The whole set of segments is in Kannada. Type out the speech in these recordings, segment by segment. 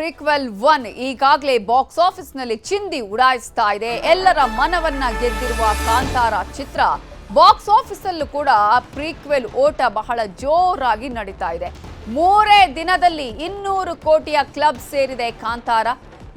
ಪ್ರಿಕ್ವೆಲ್ ಒನ್ ಈಗಾಗಲೇ ಬಾಕ್ಸ್ ಆಫೀಸ್ನಲ್ಲಿ ಚಿಂದಿ ಉಡಾಯಿಸ್ತಾ ಇದೆ. ಎಲ್ಲರ ಮನವನ್ನ ಗೆದ್ದಿರುವ ಕಾಂತಾರ ಚಿತ್ರ ಬಾಕ್ಸ್ ಆಫೀಸಲ್ಲೂ ಕೂಡ ಪ್ರೀಕ್ವೆಲ್ ಓಟ ಬಹಳ ಜೋರಾಗಿ ನಡೀತಾ ಇದೆ. ಮೂರೇ ದಿನದಲ್ಲಿ ಇನ್ನೂರು ಕೋಟಿಯ ಕ್ಲಬ್ ಸೇರಿದೆ ಕಾಂತಾರ.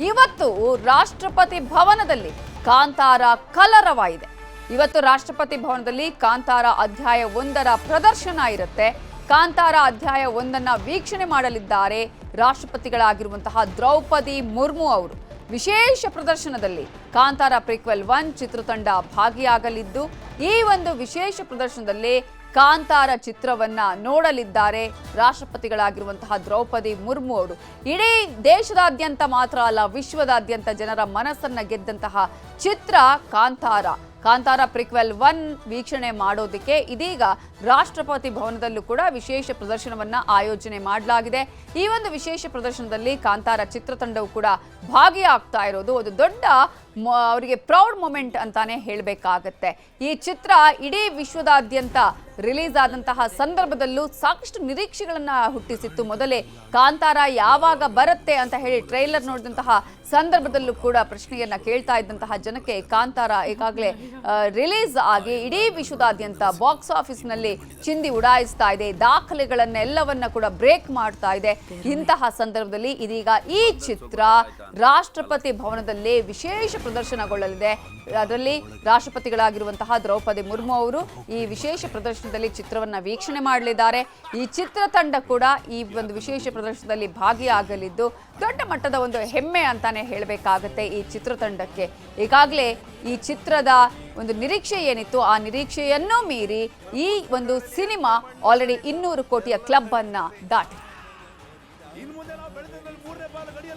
ಇವತ್ತು ರಾಷ್ಟ್ರಪತಿ ಭವನದಲ್ಲಿ ಕಾಂತಾರ ಕಲರವಾಗಿದೆ. ಇವತ್ತು ರಾಷ್ಟ್ರಪತಿ ಭವನದಲ್ಲಿ ಕಾಂತಾರ ಅಧ್ಯಾಯ ಒಂದರ ಪ್ರದರ್ಶನ ಇರುತ್ತೆ. ಕಾಂತಾರ ಅಧ್ಯಾಯ ಒಂದನ್ನ ವೀಕ್ಷಣೆ ಮಾಡಲಿದ್ದಾರೆ. ರಾಷ್ಟ್ರಪತಿಗಳಾಗಿರುವಂತಹ ದ್ರೌಪದಿ ಮುರ್ಮು ಅವರು ವಿಶೇಷ ಪ್ರದರ್ಶನದಲ್ಲಿ ಕಾಂತಾರ ಪ್ರಿಕ್ವೆಲ್ ಒನ್ ಚಿತ್ರತಂಡ ಭಾಗಿಯಾಗಲಿದ್ದು, ಈ ಒಂದು ವಿಶೇಷ ಪ್ರದರ್ಶನದಲ್ಲಿ ಕಾಂತಾರ ಚಿತ್ರವನ್ನ ನೋಡಲಿದ್ದಾರೆ ರಾಷ್ಟ್ರಪತಿಗಳಾಗಿರುವಂತಹ ದ್ರೌಪದಿ ಮುರ್ಮು ಅವರು. ಇಡೀ ದೇಶದಾದ್ಯಂತ ಮಾತ್ರ ಅಲ್ಲ, ವಿಶ್ವದಾದ್ಯಂತ ಜನರ ಮನಸ್ಸನ್ನ ಗೆದ್ದಂತಹ ಚಿತ್ರ ಕಾಂತಾರ. ಕಾಂತಾರ ಪ್ರಿಕ್ವೆಲ್ ಒನ್ ವೀಕ್ಷಣೆ ಮಾಡೋದಕ್ಕೆ ಇದೀಗ ರಾಷ್ಟ್ರಪತಿ ಭವನದಲ್ಲೂ ಕೂಡ ವಿಶೇಷ ಪ್ರದರ್ಶನವನ್ನ ಆಯೋಜನೆ ಮಾಡಲಾಗಿದೆ. ಈ ಒಂದು ವಿಶೇಷ ಪ್ರದರ್ಶನದಲ್ಲಿ ಕಾಂತಾರ ಚಿತ್ರತಂಡವು ಕೂಡ ಭಾಗಿಯಾಗ್ತಾ ಇರೋದು. ಒಂದು ದೊಡ್ಡ ಅವರಿಗೆ ಪ್ರೌಡ್ ಮೂಮೆಂಟ್ ಅಂತಾನೆ ಹೇಳಬೇಕಾಗತ್ತೆ. ಈ ಚಿತ್ರ ಇಡೀ ವಿಶ್ವದಾದ್ಯಂತ ರಿಲೀಸ್ ಆದಂತಹ ಸಂದರ್ಭದಲ್ಲೂ ಸಾಕಷ್ಟು ನಿರೀಕ್ಷೆಗಳನ್ನ ಹುಟ್ಟಿಸಿತ್ತು. ಮೊದಲೇ ಕಾಂತಾರ ಯಾವಾಗ ಬರುತ್ತೆ ಅಂತ ಹೇಳಿ ಟ್ರೈಲರ್ ನೋಡಿದಂತಹ ಸಂದರ್ಭದಲ್ಲೂ ಕೂಡ ಪ್ರಶ್ನೆಯನ್ನ ಕೇಳ್ತಾ ಇದ್ದಂತಹ ಜನಕ್ಕೆ ಕಾಂತಾರ ಈಗಾಗಲೇ ರಿಲೀಸ್ ಆಗಿ ಇಡೀ ವಿಶ್ವದಾದ್ಯಂತ ಬಾಕ್ಸ್ ಆಫೀಸ್ನಲ್ಲಿ ಚಿಂದಿ ಉಡಾಯಿಸ್ತಾ ಇದೆ. ದಾಖಲೆಗಳನ್ನೆಲ್ಲವನ್ನ ಕೂಡ ಬ್ರೇಕ್ ಮಾಡ್ತಾ ಇದೆ. ಇಂತಹ ಸಂದರ್ಭದಲ್ಲಿ ಇದೀಗ ಈ ಚಿತ್ರ ರಾಷ್ಟ್ರಪತಿ ಭವನದಲ್ಲಿ ವಿಶೇಷ ಪ್ರದರ್ಶನಗೊಳ್ಳಲಿದೆ. ಅದರಲ್ಲಿ ರಾಷ್ಟ್ರಪತಿಗಳಾಗಿರುವಂತಹ ದ್ರೌಪದಿ ಮುರ್ಮು ಅವರು ಈ ವಿಶೇಷ ಪ್ರದರ್ಶನದಲ್ಲಿ ಚಿತ್ರವನ್ನ ವೀಕ್ಷಣೆ ಮಾಡಲಿದ್ದಾರೆ. ಈ ಚಿತ್ರತಂಡ ಕೂಡ ಈ ಒಂದು ವಿಶೇಷ ಪ್ರದರ್ಶನದಲ್ಲಿ ಭಾಗಿಯಾಗಲಿದ್ದು ದೊಡ್ಡ ಮಟ್ಟದ ಒಂದು ಹೆಮ್ಮೆ ಅಂತಾನೆ ಹೇಳಬೇಕಾಗತ್ತೆ ಈ ಚಿತ್ರತಂಡಕ್ಕೆ ಈಗಾಗಲೇ ಈ ಚಿತ್ರದ ಒಂದು ನಿರೀಕ್ಷೆ ಏನಿತ್ತು, ಆ ನಿರೀಕ್ಷೆಯನ್ನೂ ಮೀರಿ ಈ ಒಂದು ಸಿನಿಮಾ ಆಲ್ರೆಡಿ ಇನ್ನೂರು ಕೋಟಿಯ ಕ್ಲಬ್ ಅನ್ನ ದಾಟಿ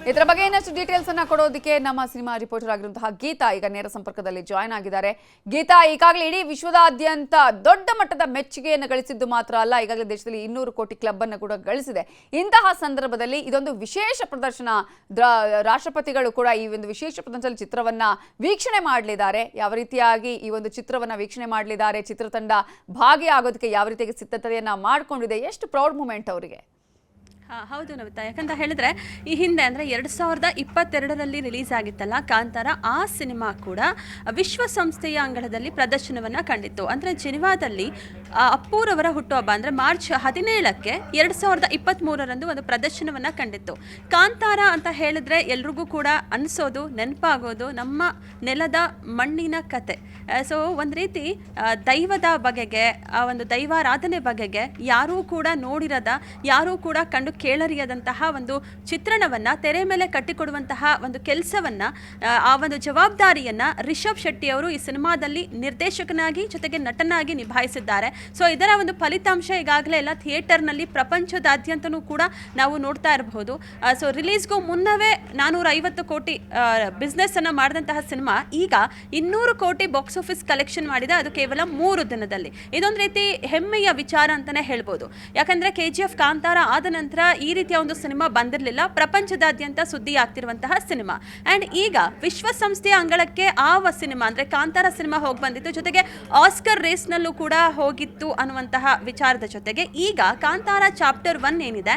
ಇದರ ಬಗ್ಗೆ ಇನ್ನಷ್ಟು ಡೀಟೇಲ್ಸ್ ಅನ್ನ ಕೊಡೋದಕ್ಕೆ ನಮ್ಮ ಸಿನಿಮಾ ರಿಪೋರ್ಟರ್ ಆಗಿರುವಂತಹ ಗೀತಾ ಈಗ ನೇರ ಸಂಪರ್ಕದಲ್ಲಿ ಜಾಯ್ನ್ ಆಗಿದ್ದಾರೆ. ಗೀತಾ, ಈಗಾಗಲೇ ಇಡೀ ವಿಶ್ವದಾದ್ಯಂತ ದೊಡ್ಡ ಮಟ್ಟದ ಮೆಚ್ಚುಗೆಯನ್ನು ಗಳಿಸಿದ್ದು ಮಾತ್ರ ಅಲ್ಲ, ಈಗಾಗಲೇ ದೇಶದಲ್ಲಿ ಇನ್ನೂರು ಕೋಟಿ ಕ್ಲಬ್ ಅನ್ನು ಕೂಡ ಗಳಿಸಿದೆ. ಇಂತಹ ಸಂದರ್ಭದಲ್ಲಿ ಇದೊಂದು ವಿಶೇಷ ಪ್ರದರ್ಶನ, ದ್ರ- ರಾಷ್ಟ್ರಪತಿಗಳು ಕೂಡ ಈ ಒಂದು ವಿಶೇಷ ಪ್ರದರ್ಶನ ಚಿತ್ರವನ್ನ ವೀಕ್ಷಣೆ ಮಾಡಲಿದ್ದಾರೆ. ಯಾವ ರೀತಿಯಾಗಿ ಈ ಒಂದು ಚಿತ್ರವನ್ನ ವೀಕ್ಷಣೆ ಮಾಡಲಿದ್ದಾರೆ, ಚಿತ್ರತಂಡ ಭಾಗಿಯಾಗೋದಕ್ಕೆ ಯಾವ ರೀತಿಯಾಗಿ ಸಿದ್ಧತೆಯನ್ನ ಮಾಡ್ಕೊಂಡಿದೆ, ಎಷ್ಟು ಪ್ರೌಡ್ ಮೂಮೆಂಟ್ ಅವರಿಗೆ? ಹಾ, ಹೌದು ನವಿತಾ ಯಾಕಂತ ಹೇಳಿದ್ರೆ, ಈ ಹಿಂದೆ ಅಂದ್ರೆ ಎರಡ್ ಸಾವಿರದ ಇಪ್ಪತ್ತೆರಡರಲ್ಲಿ ರಿಲೀಸ್ ಆಗಿತ್ತಲ್ಲ, ಕಾಂತಾರ, ಆ ಸಿನಿಮಾ ಕೂಡ ವಿಶ್ವಸಂಸ್ಥೆಯ ಅಂಗಳದಲ್ಲಿ ಪ್ರದರ್ಶನವನ್ನ ಕಂಡಿತ್ತು. ಅಂದ್ರೆ ಜೆನಿವಾದಲ್ಲಿ ಅಪ್ಪೂರವರ ಹುಟ್ಟುಹಬ್ಬ ಅಂದ್ರೆ ಮಾರ್ಚ್ ಹದಿನೇಳಕ್ಕೆ ಎರಡ್ ಸಾವಿರದ ಇಪ್ಪತ್ತ್ ಮೂರರಂದು ಒಂದು ಪ್ರದರ್ಶನವನ್ನ ಕಂಡಿತ್ತು. ಕಾಂತಾರ ಅಂತ ಹೇಳಿದ್ರೆ ಎಲ್ರಿಗೂ ಕೂಡ ಅನಿಸೋದು, ನೆನಪಾಗೋದು, ನಮ್ಮ ನೆಲದ ಮಣ್ಣಿನ ಕತೆ. ಸೊ ಒಂದು ರೀತಿ ದೈವದ ಬಗೆಗೆ, ಆ, ಒಂದು ದೈವಾರಾಧನೆ ಬಗೆಗೆ ಯಾರೂ ಕೂಡ ನೋಡಿರದ, ಯಾರೂ ಕೂಡ ಕಂಡು ಕೇಳರಿಯದಂತಹ ಒಂದು ಚಿತ್ರಣವನ್ನ, ತೆರೆ ಮೇಲೆ ಕಟ್ಟಿಕೊಡುವಂತಹ ಒಂದು ಕೆಲಸವನ್ನ, ಆ ಒಂದು ಜವಾಬ್ದಾರಿಯನ್ನ ರಿಷಬ್ ಶೆಟ್ಟಿ ಅವರು ಈ ಸಿನಿಮಾದಲ್ಲಿ ನಿರ್ದೇಶಕನಾಗಿ ಜೊತೆಗೆ ನಟನಾಗಿ ನಿಭಾಯಿಸಿದ್ದಾರೆ. ಸೊ ಇದರ ಒಂದು ಫಲಿತಾಂಶ ಈಗಾಗಲೇ ಎಲ್ಲ ಥಿಯೇಟರ್ನಲ್ಲಿ ಪ್ರಪಂಚದಾದ್ಯಂತನೂ ಕೂಡ ನಾವು ನೋಡ್ತಾ ಇರಬಹುದು. ಸೊ ರಿಲೀಸ್ಗೂ ಮುನ್ನವೇ ನಾನೂರ ಐವತ್ತು ಕೋಟಿ ಬಿಸ್ನೆಸ್ಸನ್ನು ಮಾಡಿದಂತಹ ಸಿನಿಮಾ ಈಗ ಇನ್ನೂರು ಕೋಟಿ ಬಾಕ್ಸ್ ಆಫೀಸ್ ಕಲೆಕ್ಷನ್ ಮಾಡಿದೆ. ಅದು ಕೇವಲ ಮೂರು ದಿನದಲ್ಲಿ. ಇದೊಂದು ರೀತಿ ಹೆಮ್ಮೆಯ ವಿಚಾರ ಅಂತಾನೆ ಹೇಳ್ಬೋದು. ಯಾಕಂದ್ರೆ ಕೆ ಜಿ ಎಫ್ ಕಾಂತಾರ ಆದ ನಂತರ ಈ ರೀತಿಯ ಒಂದು ಸಿನಿಮಾ ಬಂದಿರಲಿಲ್ಲ. ಪ್ರಪಂಚದಾದ್ಯಂತ ಸುದ್ದಿ ಆಗ್ತಿರುವಂತಹ ಸಿನಿಮಾ. ಆ್ಯಂಡ್ ಈಗ ವಿಶ್ವಸಂಸ್ಥೆಯ ಅಂಗಳಕ್ಕೆ ಆ ಸಿನಿಮಾ, ಅಂದರೆ ಕಾಂತಾರ ಸಿನಿಮಾ ಹೋಗಿ ಬಂದಿತ್ತು. ಜೊತೆಗೆ ಆಸ್ಕರ್ ರೇಸ್ನಲ್ಲೂ ಕೂಡ ಹೋಗಿತ್ತು ಅನ್ನುವಂತಹ ವಿಚಾರದ ಜೊತೆಗೆ ಈಗ ಕಾಂತಾರ ಚಾಪ್ಟರ್ ಒನ್ ಏನಿದೆ,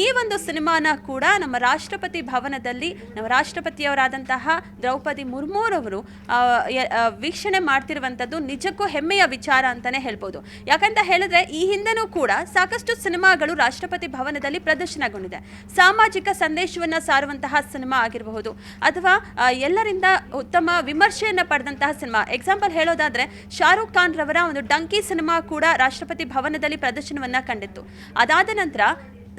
ಈ ಒಂದು ಸಿನಿಮಾನ ಕೂಡ ನಮ್ಮ ರಾಷ್ಟ್ರಪತಿ ಭವನದಲ್ಲಿ, ನಮ್ಮ ರಾಷ್ಟ್ರಪತಿಯವರಾದಂತಹ ದ್ರೌಪದಿ ಮುರ್ಮುರವರು ವೀಕ್ಷಣೆ ಮಾಡ್ತಿರುವಂಥದ್ದು ನಿಜಕ್ಕೂ ಹೆಮ್ಮೆಯ ವಿಚಾರ ಅಂತಾನೆ ಹೇಳ್ಬೋದು. ಯಾಕಂತ ಹೇಳಿದ್ರೆ ಈ ಹಿಂದೆನೂ ಕೂಡ ಸಾಕಷ್ಟು ಸಿನಿಮಾಗಳು ರಾಷ್ಟ್ರಪತಿ ಭವನದಲ್ಲಿ ಪ್ರದರ್ಶನಗೊಂಡಿದೆ. ಸಾಮಾಜಿಕ ಸಂದೇಶವನ್ನ ಸಾರುವಂತಹ ಸಿನಿಮಾ ಆಗಿರಬಹುದು ಅಥವಾ ಎಲ್ಲರಿಂದ ಉತ್ತಮ ವಿಮರ್ಶೆಯನ್ನು ಪಡೆದಂತಹ ಸಿನಿಮಾ. ಎಕ್ಸಾಂಪಲ್ ಹೇಳೋದಾದ್ರೆ, ಶಾರುಖ್ ಖಾನ್ ರವರ ಒಂದು ಡಂಕಿ ಸಿನಿಮಾ ಕೂಡ ರಾಷ್ಟ್ರಪತಿ ಭವನದಲ್ಲಿ ಪ್ರದರ್ಶನವನ್ನ ಕಂಡಿತ್ತು. ಅದಾದ ನಂತರ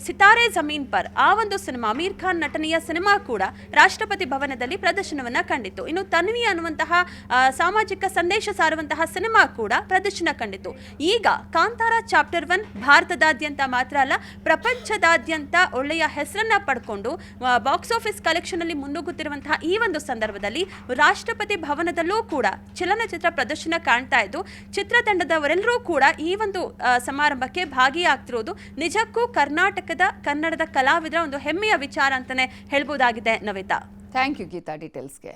ಸಿತಾರೆ ಜಮೀನ್ ಪರ್ ಆ ಒಂದು ಸಿನಿಮಾ ಅಮೀರ್ ಖಾನ್ ನಟನೆಯ ಸಿನಿಮಾ ಕೂಡ ರಾಷ್ಟ್ರಪತಿ ಭವನದಲ್ಲಿ ಪ್ರದರ್ಶನವನ್ನ ಕಂಡಿತ್ತು. ಇನ್ನು ತನ್ವಿ ಅನ್ನುವಂತಹ ಸಾಮಾಜಿಕ ಸಂದೇಶ ಸಾರುವಂತಹ ಸಿನಿಮಾ ಕೂಡ ಪ್ರದರ್ಶನ ಕಂಡಿತ್ತು. ಈಗ ಕಾಂತಾರ ಚಾಪ್ಟರ್ ಒನ್ ಭಾರತದಾದ್ಯಂತ ಮಾತ್ರ ಅಲ್ಲ, ಪ್ರಪಂಚದಾದ್ಯಂತ ಒಳ್ಳೆಯ ಹೆಸರನ್ನ ಪಡ್ಕೊಂಡು ಬಾಕ್ಸ್ ಆಫೀಸ್ ಕಲೆಕ್ಷನ್ ಅಲ್ಲಿ ಮುನ್ನುಗ್ಗುತ್ತಿರುವಂತಹ ಈ ಒಂದು ಸಂದರ್ಭದಲ್ಲಿ ರಾಷ್ಟ್ರಪತಿ ಭವನದಲ್ಲೂ ಕೂಡ ಚಲನಚಿತ್ರ ಪ್ರದರ್ಶನ ಕಾಣ್ತಾ ಇದ್ದು, ಚಿತ್ರತಂಡದವರೆಲ್ಲರೂ ಕೂಡ ಈ ಒಂದು ಸಮಾರಂಭಕ್ಕೆ ಭಾಗಿಯಾಗ್ತಿರೋದು ನಿಜಕ್ಕೂ ಕರ್ನಾಟಕದ ಕನ್ನಡದ ಕಲಾವಿದರ ಒಂದು ಹೆಮ್ಮೆಯ ವಿಚಾರ ಅಂತಾನೆ ಹೇಳ್ಬೋದಾಗಿದೆ ನವಿತಾ. Thank you Geetha ಡೀಟೇಲ್ಸ್ಗೆ